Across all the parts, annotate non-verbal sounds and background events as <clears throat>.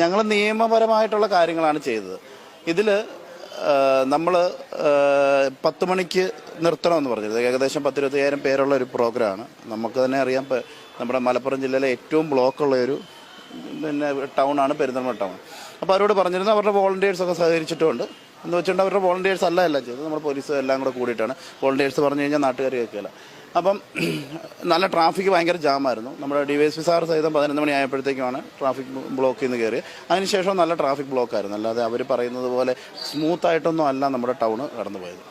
ഞങ്ങൾ നിയമപരമായിട്ടുള്ള കാര്യങ്ങളാണ് ചെയ്തത്. ഇതിൽ നമ്മൾ പത്ത് മണിക്ക് നിർത്തണമെന്ന് പറഞ്ഞത് ഏകദേശം പത്തിരുപത്തയ്യായിരം പേരുള്ള ഒരു പ്രോഗ്രാമാണ്. നമുക്ക് തന്നെ അറിയാം നമ്മുടെ മലപ്പുറം ജില്ലയിലെ ഏറ്റവും ബ്ലോക്കുള്ള ഒരു പിന്നെ ടൗണാണ് പെരുന്തൽമ ടൗൺ. അപ്പോൾ അവരോട് പറഞ്ഞിരുന്നു അവരുടെ വോളണ്ടിയേഴ്സ് ഒക്കെ സഹകരിച്ചിട്ടുണ്ട്. എന്ന് വെച്ചിട്ടുണ്ടെങ്കിൽ അവരുടെ വോളണ്ടിയേഴ്സ് അല്ല എല്ലാം ചെയ്തത്. നമ്മുടെ പോലീസ് എല്ലാം കൂടെ കൂടിയിട്ടാണ്. വോളണ്ടിയേഴ്സ് പറഞ്ഞു കഴിഞ്ഞാൽ നാട്ടുകാർ കേൾക്കില്ല അപ്പം നല്ല ട്രാഫിക് ഭയങ്കര ജാമായിരുന്നു. നമ്മുടെ D Y S P sir സഹിതം പതിനൊന്ന് മണി ആയപ്പോഴത്തേക്കുമാണ് ട്രാഫിക് ബ്ലോക്കിൽ നിന്ന് കയറി അതിനുശേഷം നല്ല ട്രാഫിക് ബ്ലോക്കായിരുന്നു അല്ലാതെ അവർ പറയുന്നത് പോലെ സ്മൂത്തായിട്ടൊന്നും അല്ല നമ്മുടെ ടൗണ് കടന്നു പോയത്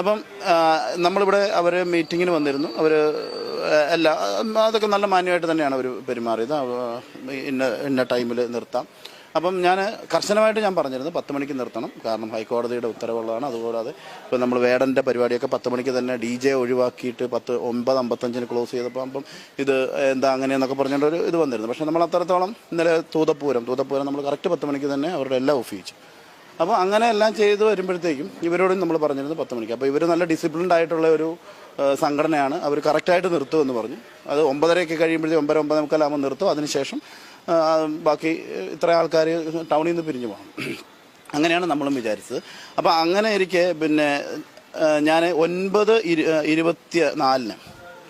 അപ്പം നമ്മളിവിടെ അവർ മീറ്റിങ്ങിന് വന്നിരുന്നു. അവർ അല്ല അതൊക്കെ നല്ല മാന്യമായിട്ട് തന്നെയാണ് അവർ പെരുമാറിയത്. ഇന്ന ഇന്ന ടൈമിൽ നിർത്താം. അപ്പം ഞാൻ കർശനമായിട്ട് ഞാൻ പറഞ്ഞിരുന്നു പത്ത് മണിക്ക് നിർത്തണം. കാരണം ഹൈക്കോടതിയുടെ ഉത്തരവുള്ളതാണ്. അതുകൂടാതെ ഇപ്പം നമ്മൾ വേടന്റെ പരിപാടിയൊക്കെ പത്ത് മണിക്ക് തന്നെ ഡി ജെ ഒഴിവാക്കിയിട്ട് പത്ത് ഒമ്പത് അമ്പത്തഞ്ചിന് ക്ലോസ് ചെയ്തപ്പോൾ അപ്പം ഇത് എന്താ അങ്ങനെയെന്നൊക്കെ പറഞ്ഞിട്ട് ഒരു ഇത് വന്നിരുന്നു. പക്ഷേ നമ്മൾ അത്രത്തോളം ഇന്നലെ തൂതപ്പൂരം തൂതപ്പൂരം നമ്മൾ കറക്റ്റ് പത്ത് മണിക്ക് തന്നെ അവരുടെ എല്ലാം ഒഫീച്ചു. അപ്പോൾ അങ്ങനെ എല്ലാം ചെയ്ത് വരുമ്പോഴത്തേക്കും ഇവരോടും നമ്മൾ പറഞ്ഞിരുന്നു പത്ത് മണിക്ക്. അപ്പോൾ ഇവർ നല്ല ഡിസിപ്ലിൻഡ് ആയിട്ടുള്ള ഒരു സംഘടനയാണ്. അവർ കറക്റ്റായിട്ട് നിർത്തുമെന്ന് പറഞ്ഞു. അത് ഒമ്പതരയൊക്കെ കഴിയുമ്പോഴത്തേക്കും ഒമ്പത് ഒമ്പത് മുക്കാലാകുമ്പോൾ നിർത്തും. അതിനുശേഷം ബാക്കി ഇത്ര ആൾക്കാർ ടൗണിൽ നിന്ന് പിരിഞ്ഞു പോകണം. അങ്ങനെയാണ് നമ്മളും വിചാരിച്ചത്. അപ്പോൾ അങ്ങനെ ഇരിക്കെ പിന്നെ ഞാൻ ഒൻപത് ഇരു ഇരുപത്തി നാലിന്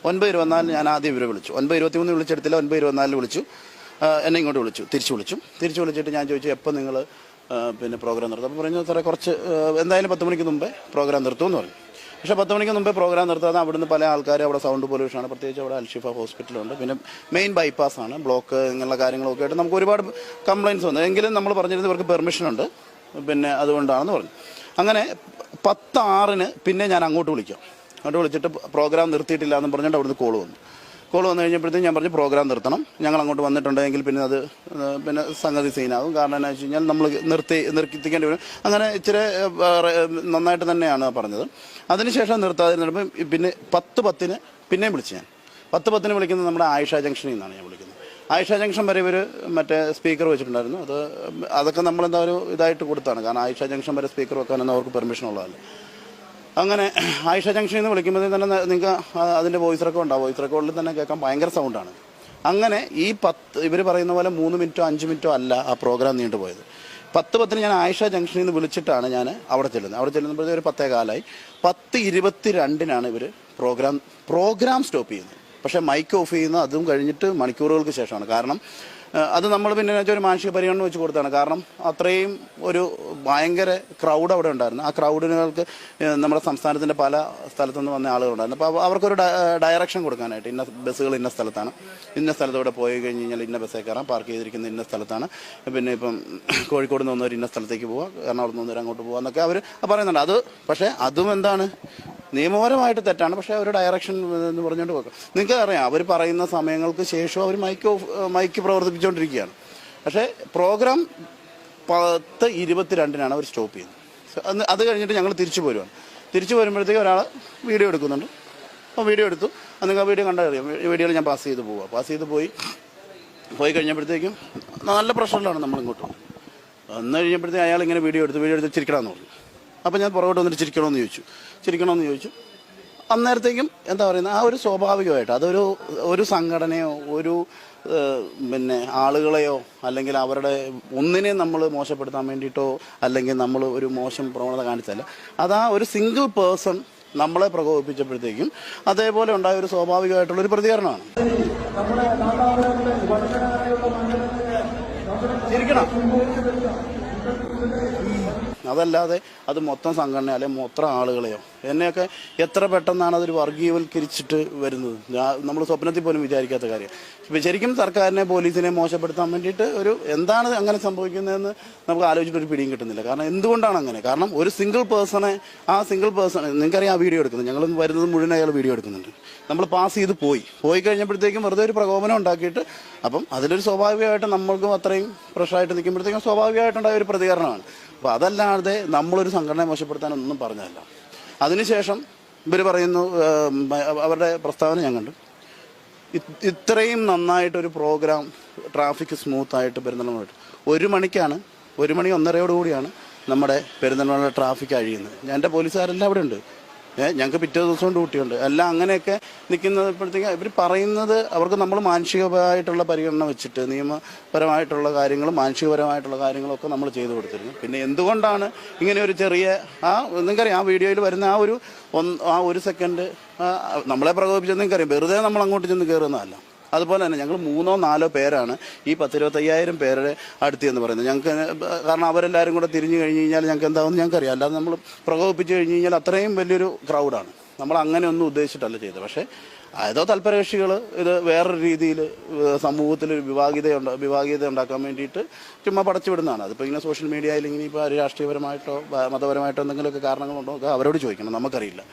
ഒൻപത് ഇരുപത്തിനാലിന് ഞാൻ ആദ്യം ഇവരെ വിളിച്ചു. ഒൻപത് ഇരുപത്തി മൂന്ന് വിളിച്ചെടുത്തില്ല ഒൻപത് ഇരുപത്തിനാലിന് വിളിച്ചു. എന്നെ ഇങ്ങോട്ട് വിളിച്ചു തിരിച്ചു വിളിച്ചു. തിരിച്ചു വിളിച്ചിട്ട് ഞാൻ ചോദിച്ചു എപ്പോൾ നിങ്ങൾ പിന്നെ പ്രോഗ്രാം നിർത്തും അപ്പോൾ പറഞ്ഞു സാറേ കുറച്ച് എന്തായാലും പത്ത് മണിക്ക് മുമ്പേ പ്രോഗ്രാം നിർത്തുമെന്ന് പറഞ്ഞു. പക്ഷേ പത്ത് മണിക്ക് മുമ്പേ പ്രോഗ്രാം നിർത്താതെ അവിടുന്ന് പല ആൾക്കാർ അവിടെ സൗണ്ട് പൊല്യൂഷനാണ് പ്രത്യേകിച്ച് അവിടെ അൽഷിഫ ഹോസ്പിറ്റലുണ്ട്. പിന്നെ മെയിൻ ബൈപ്പാസ് ആണ്. ബ്ലോക്ക് ഇങ്ങനെയുള്ള കാര്യങ്ങളൊക്കെ ആയിട്ട് നമുക്ക് ഒരുപാട് കംപ്ലയിൻസ് വന്നു. എങ്കിലും നമ്മൾ പറഞ്ഞിരുന്നത് ഇവർക്ക് പെർമിഷനുണ്ട് പിന്നെ അതുകൊണ്ടാണെന്ന് പറഞ്ഞു. അങ്ങനെ പത്ത് ആറിന് പിന്നെ ഞാൻ അങ്ങോട്ട് വിളിക്കാം. അങ്ങോട്ട് വിളിച്ചിട്ട് പ്രോഗ്രാം നിർത്തിയിട്ടില്ല എന്ന് പറഞ്ഞിട്ട് അവിടുന്ന് കോൾ വന്നു. കോൾ വന്നു കഴിഞ്ഞപ്പോഴത്തേക്കും ഞാൻ പറഞ്ഞു പ്രോഗ്രാം നിർത്തണം. ഞങ്ങൾ അങ്ങോട്ട് വന്നിട്ടുണ്ടെങ്കിൽ പിന്നെ അത് പിന്നെ സംഗതി സീനാകും കാരണം എന്നാ വെച്ച് കഴിഞ്ഞാൽ നമ്മൾ നിർത്തി നിർത്തിക്കേണ്ടി വരും. അങ്ങനെ ഇച്ചിരി നന്നായിട്ട് തന്നെയാണ് പറഞ്ഞത്. അതിനുശേഷം നിർത്താതിരുന്നപ്പം പിന്നെ പത്ത് പത്തിന് പിന്നെയും വിളിച്ചു ഞാൻ. പത്ത് പത്തിന് വിളിക്കുന്നത് നമ്മുടെ ആയിഷ ജംഗ്ഷനിൽ നിന്നാണ് ഞാൻ വിളിക്കുന്നത്. ആയിഷ ജംഗ്ഷൻ വരെ ഇവർ മറ്റേ സ്പീക്കർ വെച്ചിട്ടുണ്ടായിരുന്നു. അത് അതൊക്കെ നമ്മളെന്താ ഒരു ഇതായിട്ട് കൊടുത്താണ്. കാരണം ആയിഷ ജംഗ്ഷൻ വരെ സ്പീക്കർ വെക്കാനൊന്നും അവർക്ക് പെർമിഷൻ ഉള്ളതല്ല. അങ്ങനെ <clears throat> ആയിഷ ജംഗ്ഷനിൽ നിന്ന് വിളിക്കുമ്പോൾ തന്നെ നിങ്ങൾക്ക് അതിന്റെ വോയിസ് റെക്കോർഡ് ഉണ്ടാവും. വോയിസ് റെക്കോർഡിൽ തന്നെ കേൾക്കാൻ ഭയങ്കര സൗണ്ടാണ് അങ്ങനെ ഈ പത്ത് ഇവർ പറയുന്ന പോലെ മൂന്ന് മിനിറ്റോ അഞ്ച് മിനിറ്റോ അല്ല ആ പ്രോഗ്രാം നീണ്ടുപോയത് പത്ത് പത്തിന് ഞാൻ ആയിഷ ജംഗ്ഷനിൽ നിന്ന് വിളിച്ചിട്ടാണ് ഞാൻ അവിടെ ചെല്ലുന്നത്. അവിടെ ചെല്ലുമ്പോഴത്തേക്ക് ഒരു പത്തേ കാലായി. പത്ത് ഇരുപത്തി രണ്ടിനാണ് ഇവർ പ്രോഗ്രാം പ്രോഗ്രാം സ്റ്റോപ്പ് ചെയ്യുന്നത്. പക്ഷേ മൈക്ക് ഓഫ് ചെയ്യുന്നത് അതും കഴിഞ്ഞിട്ട് മണിക്കൂറുകൾക്ക് ശേഷമാണ്. കാരണം അത് നമ്മൾ പിന്നെ ഒരു മാനസിക പരിഗണന വെച്ച് കൊടുത്താണ്. കാരണം അത്രയും ഒരു ഭയങ്കര ക്രൗഡ് അവിടെ ഉണ്ടായിരുന്നു. ആ ക്രൗഡിനുകൾക്ക് നമ്മുടെ സംസ്ഥാനത്തിന്റെ പല സ്ഥലത്തു നിന്ന് വന്ന ആളുകളുണ്ടായിരുന്നു. അപ്പോൾ അവർക്കൊരു ഡയറക്ഷൻ കൊടുക്കാനായിട്ട് ഇന്ന ബസ്സുകൾ ഇന്ന സ്ഥലത്താണ്. ഇന്ന സ്ഥലത്തൂടെ പോയി കഴിഞ്ഞ് കഴിഞ്ഞാൽ ഇന്ന ബസ്സേ കയറാം. പാർക്ക് ചെയ്തിരിക്കുന്ന ഇന്ന സ്ഥലത്താണ്. പിന്നെ ഇപ്പം <clears throat> കോഴിക്കോട് നിന്ന് ഒരു ഇന്ന സ്ഥലത്തേക്ക് പോവാം. എറണാകുളത്ത് നിന്ന് അങ്ങോട്ട് പോകാം എന്നൊക്കെ അവർ പറയുന്നുണ്ട്. അത് പക്ഷേ അതും എന്താണ്? നിയമപരമായിട്ട് തെറ്റാണ്. പക്ഷേ ഒരു ഡയറക്ഷൻ എന്ന് പറഞ്ഞുകൊണ്ട് പോകാം നിങ്ങൾക്ക് അറിയാം അവർ പറയുന്ന സമയങ്ങൾക്ക് ശേഷം അവർ മൈക്ക് മൈക്ക് മൈക്ക് പ്രവർത്തിപ്പിച്ചുകൊണ്ടിരിക്കുകയാണ് പക്ഷേ പ്രോഗ്രാം പത്ത് ഇരുപത്തിരണ്ടിനാണ് അവർ സ്റ്റോപ്പ് ചെയ്യുന്നത്. അത് കഴിഞ്ഞിട്ട് ഞങ്ങൾ തിരിച്ചു പോരുവാണ്. തിരിച്ചു വരുമ്പോഴത്തേക്ക് ഒരാൾ വീഡിയോ എടുക്കുന്നുണ്ട്. അപ്പോൾ വീഡിയോ എടുത്തു. നിങ്ങൾ ആ വീഡിയോ ഈ വീഡിയോയിൽ ഞാൻ പാസ് ചെയ്ത് പോവുക പാസ് ചെയ്ത് പോയി. പോയി കഴിഞ്ഞപ്പോഴത്തേക്കും നല്ല പ്രഷറിലാണ് നമ്മൾ ഇങ്ങോട്ട്. വന്നു കഴിഞ്ഞപ്പോഴത്തേക്കും അയാൾ ഇങ്ങനെ വീഡിയോ എടുത്ത് വീഡിയോ എടുത്ത് ചിരിക്കണമെന്ന് പറഞ്ഞു. അപ്പോൾ ഞാൻ പുറകോട്ട് വന്നിട്ട് ചിരിക്കണമെന്ന് ചോദിച്ചു. ചിരിക്കണമെന്ന് ചോദിച്ചു. അന്നേരത്തേക്കും എന്താ പറയുന്നത്? ആ ഒരു സ്വാഭാവികമായിട്ട് അതൊരു ഒരു സംഘടനയോ ഒരു പിന്നെ ആളുകളെയോ അല്ലെങ്കിൽ അവരുടെ ഒന്നിനെ നമ്മൾ മോശപ്പെടുത്താൻ വേണ്ടിയിട്ടോ അല്ലെങ്കിൽ നമ്മൾ ഒരു മോശം പ്രവണത കാണിച്ചല്ല അത് ആ ഒരു സിംഗിൾ പേഴ്സൺ നമ്മളെ പ്രകോപിപ്പിച്ചപ്പോഴത്തേക്കും അതേപോലെ ഉണ്ടായ ഒരു സ്വാഭാവികമായിട്ടുള്ള ഒരു പ്രതികരണമാണ്. ചിരിക്കണം. അതല്ലാതെ അത് മൊത്തം സംഘടന അല്ലെങ്കിൽ മൊത്തം ആളുകളെയോ? എന്നെയൊക്കെ എത്ര പെട്ടെന്നാണ് അതൊരു വർഗീയവൽക്കരിച്ചിട്ട് വരുന്നത്? നമ്മൾ സ്വപ്നത്തിൽ പോലും വിചാരിക്കാത്ത കാര്യം. ഇപ്പം ശരിക്കും സർക്കാരിനെ പോലീസിനെ മോശപ്പെടുത്താൻ വേണ്ടിയിട്ട് ഒരു എന്താണ് അങ്ങനെ സംഭവിക്കുന്നതെന്ന് നമുക്ക് ആലോചിച്ചിട്ട് ഒരു പിടിയും കിട്ടുന്നില്ല. കാരണം എന്തുകൊണ്ടാണ് അങ്ങനെ? കാരണം ഒരു സിംഗിൾ പേഴ്സണെ ആ സിംഗിൾ പേഴ്സൺ നിങ്ങൾക്കറിയാം ആ വീഡിയോ എടുക്കുന്നത്. ഞങ്ങൾ വരുന്നത് മുഴുവൻ അയാൾ വീഡിയോ എടുക്കുന്നുണ്ട്. നമ്മൾ പാസ് ചെയ്ത് പോയി. പോയി കഴിഞ്ഞപ്പോഴത്തേക്കും വെറുതെ ഒരു പ്രകോപനം ഉണ്ടാക്കിയിട്ട് അപ്പം അതിലൊരു സ്വാഭാവികമായിട്ട് നമ്മൾക്കും അത്രയും പ്രഷറായിട്ട് നിൽക്കുമ്പോഴത്തേക്കും സ്വാഭാവികമായിട്ടുണ്ടായ ഒരു പ്രതികരണമാണ്. അപ്പോൾ അതല്ലാതെ നമ്മളൊരു സംഘടനയെ മോശപ്പെടുത്താനൊന്നും പറഞ്ഞതല്ല. അതിനുശേഷം ഇവർ പറയുന്നു അവരുടെ പ്രസ്താവന ഞാൻ കണ്ടു. ഇത്- ഇത്രയും നന്നായിട്ടൊരു പ്രോഗ്രാം ട്രാഫിക് സ്മൂത്തായിട്ട് പെരുന്തൽമണ്ണ ഒരു മണിക്കാണ് ഒരു മണി ഒന്നരയോടുകൂടിയാണ് നമ്മുടെ പെരുന്തൽമണ്ണ ട്രാഫിക് അഴിയുന്നത്. എന്റെ പോലീസുകാരെല്ലാം അവിടെ ഉണ്ട് ഞങ്ങൾക്ക് പിറ്റേ ദിവസവും ഡ്യൂട്ടിയുണ്ട് എല്ലാം അങ്ങനെയൊക്കെ നിൽക്കുന്നപ്പോഴത്തേക്ക് ഇവർ പറയുന്നത് അവർക്ക് നമ്മൾ മാനസികമായിട്ടുള്ള പരിഗണന വെച്ചിട്ട് നിയമപരമായിട്ടുള്ള കാര്യങ്ങളും മാനസികപരമായിട്ടുള്ള കാര്യങ്ങളൊക്കെ നമ്മൾ ചെയ്തു കൊടുത്തിരുന്നു. പിന്നെ എന്തുകൊണ്ടാണ് ഇങ്ങനെ ഒരു ചെറിയ ആ നിങ്ങൾക്കറിയാം ആ വീഡിയോയിൽ വരുന്ന ആ ഒരു ആ ഒരു സെക്കൻഡ് നമ്മളെ പ്രകോപിച്ചത് നിങ്ങൾക്കറിയാം. വെറുതെ നമ്മൾ അങ്ങോട്ട് ചെന്ന് കയറുന്നതല്ല. അതുപോലെ തന്നെ ഞങ്ങൾ മൂന്നോ നാലോ പേരാണ് ഈ പത്തിരുപത്തയ്യായിരം പേരുടെ അടുത്ത് എന്ന് പറയുന്നത്. ഞങ്ങൾക്ക് കാരണം അവരെല്ലാവരും കൂടെ തിരിഞ്ഞു കഴിഞ്ഞ് കഴിഞ്ഞാൽ ഞങ്ങൾക്ക് എന്താണെന്ന് ഞങ്ങൾക്കറിയാം. അല്ലാതെ നമ്മൾ പ്രകോപിപ്പിച്ച് കഴിഞ്ഞ് കഴിഞ്ഞാൽ അത്രയും വലിയൊരു ക്രൗഡാണ് നമ്മൾ അങ്ങനെ ഒന്നും ഉദ്ദേശിച്ചിട്ടല്ല ചെയ്തത്. പക്ഷേ ഏതോ തൽപരകക്ഷികൾ ഇത് വേറൊരു രീതിയിൽ സമൂഹത്തിൽ ഒരു വിഭാഗീയത വിഭാഗീയത ഉണ്ടാക്കാൻ വേണ്ടിയിട്ട് ചുമ്മാ പടച്ചു വിടുന്നതാണ്. അതിപ്പോൾ ഇങ്ങനെ സോഷ്യൽ മീഡിയയിൽ ഇങ്ങനെ ഇപ്പോൾ രാഷ്ട്രീയപരമായിട്ടോ മതപരമായിട്ടോ എന്തെങ്കിലുമൊക്കെ കാരണങ്ങളുണ്ടോ അവരോട് ചോദിക്കണം. നമുക്കറിയില്ല.